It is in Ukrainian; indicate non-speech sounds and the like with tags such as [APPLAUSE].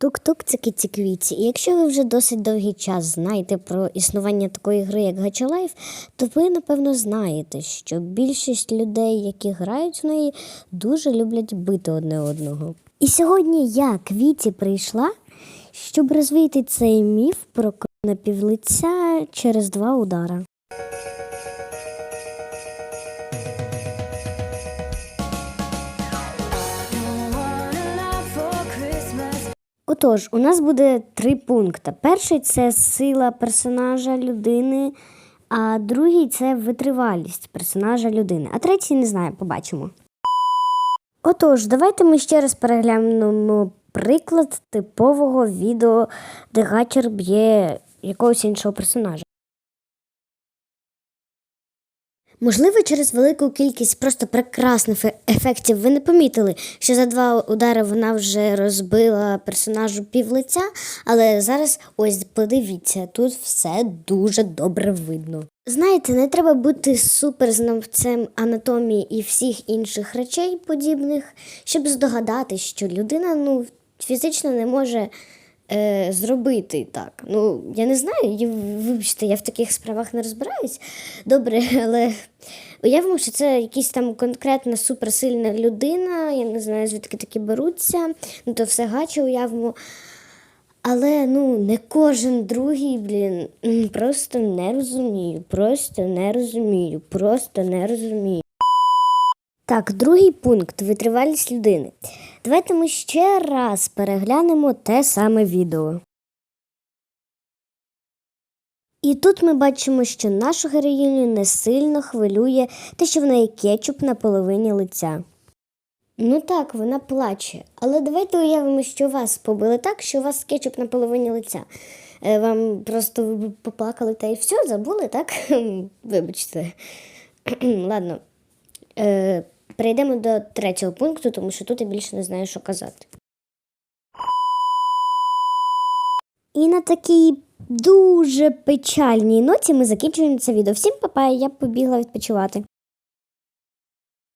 Тук-тук це кіці-квіці. І якщо ви вже досить довгий час знаєте про існування такої гри, як Life, то ви, напевно, знаєте, що більшість людей, які грають в неї, дуже люблять бити одне одного. І сьогодні я, Квіті, прийшла, щоб розвіяти цей міф про напівлиця через два удара. Отож, у нас буде три пункти. Перший це сила персонажа людини, а другий це витривалість персонажа людини. А третій не знаю, побачимо. Отож, давайте ми ще раз переглянемо приклад типового відео, де гачер б'є якогось іншого персонажа. Можливо, через велику кількість просто прекрасних ефектів ви не помітили, що за два удари вона вже розбила персонажу півлиця, але зараз ось подивіться, тут все дуже добре видно. Знаєте, не треба бути суперзнавцем анатомії і всіх інших речей подібних, щоб здогадатись, що людина ну, фізично не може е, зробити так. Ну, я не знаю, вибачте, я в таких справах не розбираюсь. Добре, [LAUGHS] але уявимо, що це якась там конкретна суперсильна людина, я не знаю, звідки такі беруться, ну то все гаче уявимо. Але ну не кожен другий, блін, просто не розумію, просто не розумію, просто не розумію. Так, другий пункт витривалість людини. Давайте ми ще раз переглянемо те саме відео. І тут ми бачимо, що нашу героїню не сильно хвилює те, що в неї кетчуп на половині лиця. Ну так, вона плаче. Але давайте уявимо, що вас побили так, що у вас кетчуп на половині лиця. Е, Вам просто поплакали та і все, забули, так? [LAUGHS] Вибачте. [CLEARS THROAT] Ладно. Е, перейдемо до третього пункту, тому що тут я більше не знаю, що казати. І на такій дуже печальній ноті ми закінчуємо це відео. Всім папа, я побігла відпочивати.